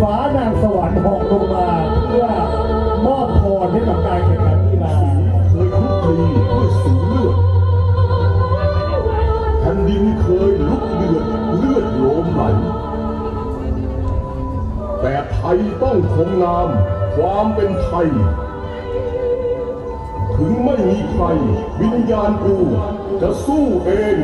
ฟ้านางสวรรค์หอกลงมาเพื่อมอบพรให้กับการแข่งขันกีฬาเคยลุกคลีด้วยสีเลือดแผ่นดินเคยลุกเดือดเลือดโลมไหลแต่ไทยต้องคงนามความเป็นไทย ถึงไม่มีใครวิญญาณกูจะสู้เอง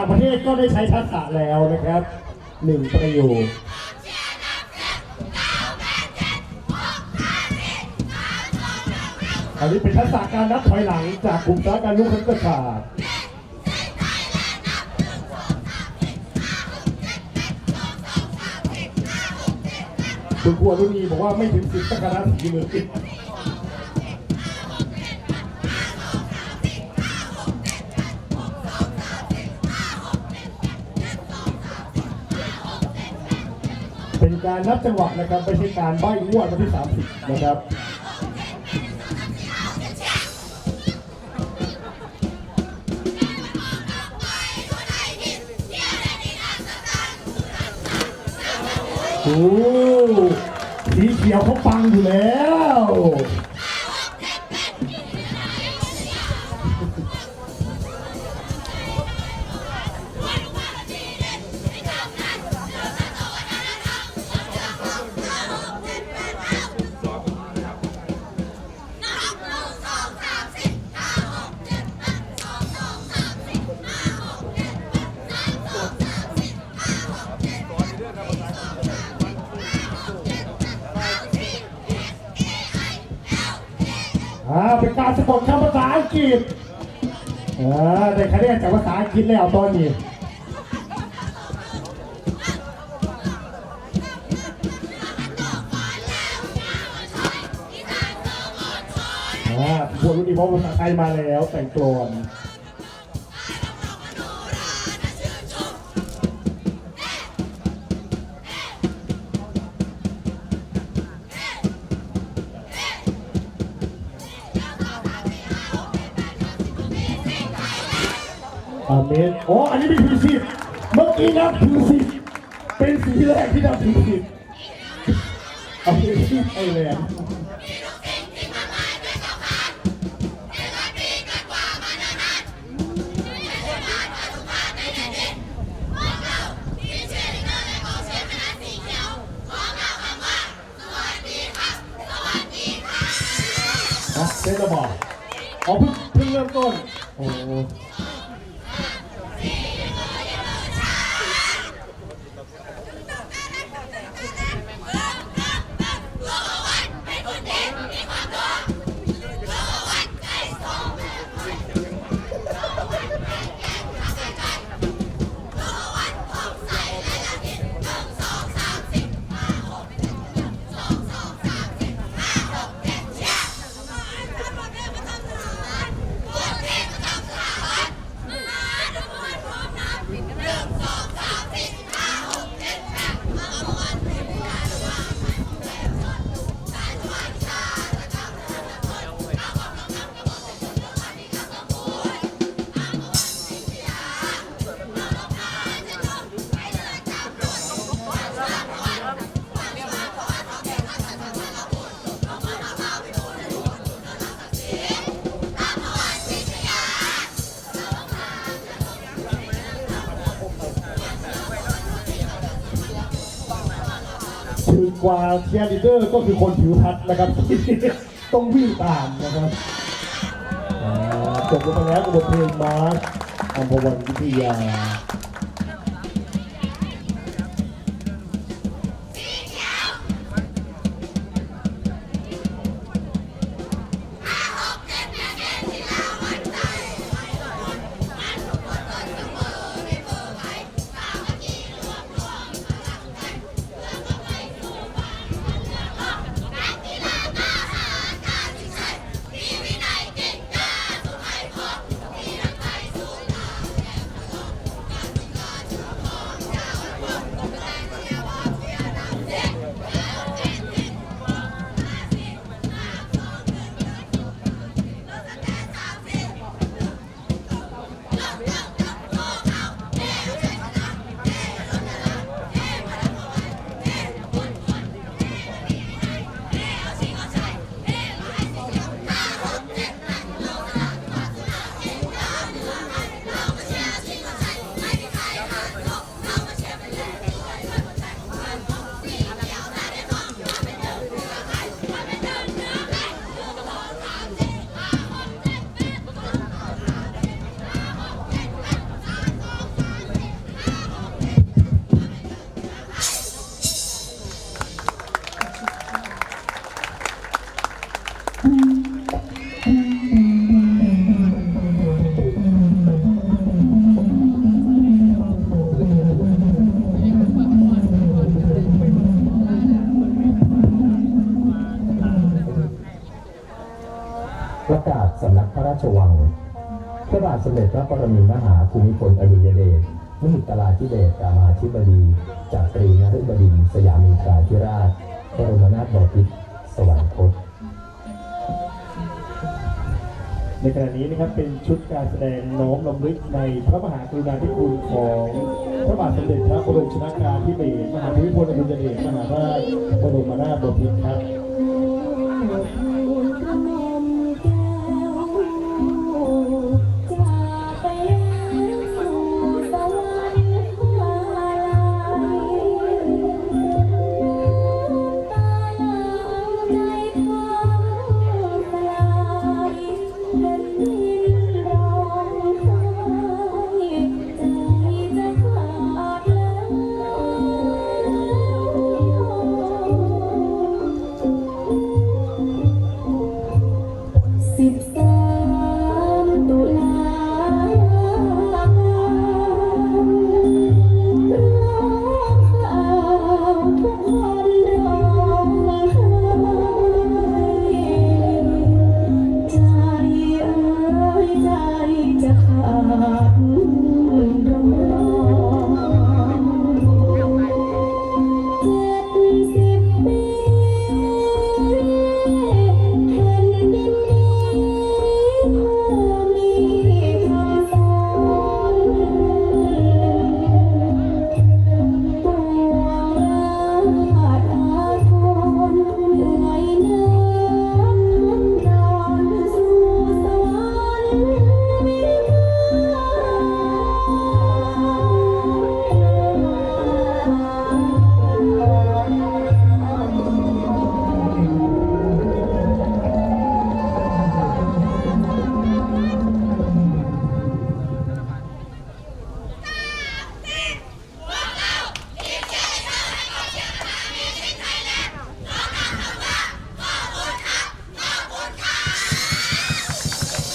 าษางประเทศก็ได้ใช้ทักษะแล้วนะครับหนึ่งประโยคอันนี้เป็นทักษะการนับถอยหลังจากกลุ่มสาการรู้คณิตศาสตร์คุณครูอรุณีบอกว่าไม่ถึงสิบตะการัสีมือ เป็นการนับจังหวะนะครับไม่ใช่การใบ้งวดวันที่ 30 นะครับโอ้สีเขียวเขาปังอยู่แล้ว เป็นการสะกดคำภาษาอังกฤษอ่าได้คะแนนจากภาษาอังกฤษแล้วตอนนี้อ่าพวกรุ่นนี้เพราะภาษาไทยมาแล้วแต่งกลอน อาเมนโอ๋ออันนี้เป็นถือสิบเมื่อกี้นับถือสิบเป็นสีแรกที่นับถือสิบเอาเป็นที่ไทยแลนด์นะเซ็นระบอกอ๋อเพิ่งเพิ่งเริ่มต้น โอ้ คือกว่าเชียร์ลีเดอร์ก็คือคนผิวพัดนะครับ ต้องวิ่งตามนะครับจบลงไปแล้วกับบทเพลงมาร์คอัมพวันวิทยา ประกาศสำนักพระราชวังพระบาทสมเด็จพระปรมินทรมหาภูมิพลอดุลยเดชมหิตลาธิเบศรามาธิบดีจากตรีนฤบดินสยามีตราธิราชบรมนาถบพิตรสวรรคตในขณะนี้นะครับเป็นชุดการแสดงน้อมรำลึกในพระมหากรุณาธิคุณของพระบาทสมเด็จพระบรมชนากาธิเบศรมหาภูมิพลอดุลยเดชมหาราชบรมนาถบพิตรครับ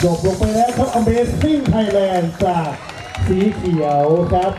จบลงไปแล้วครับ Amazing Thailand จากสีเขียวครับ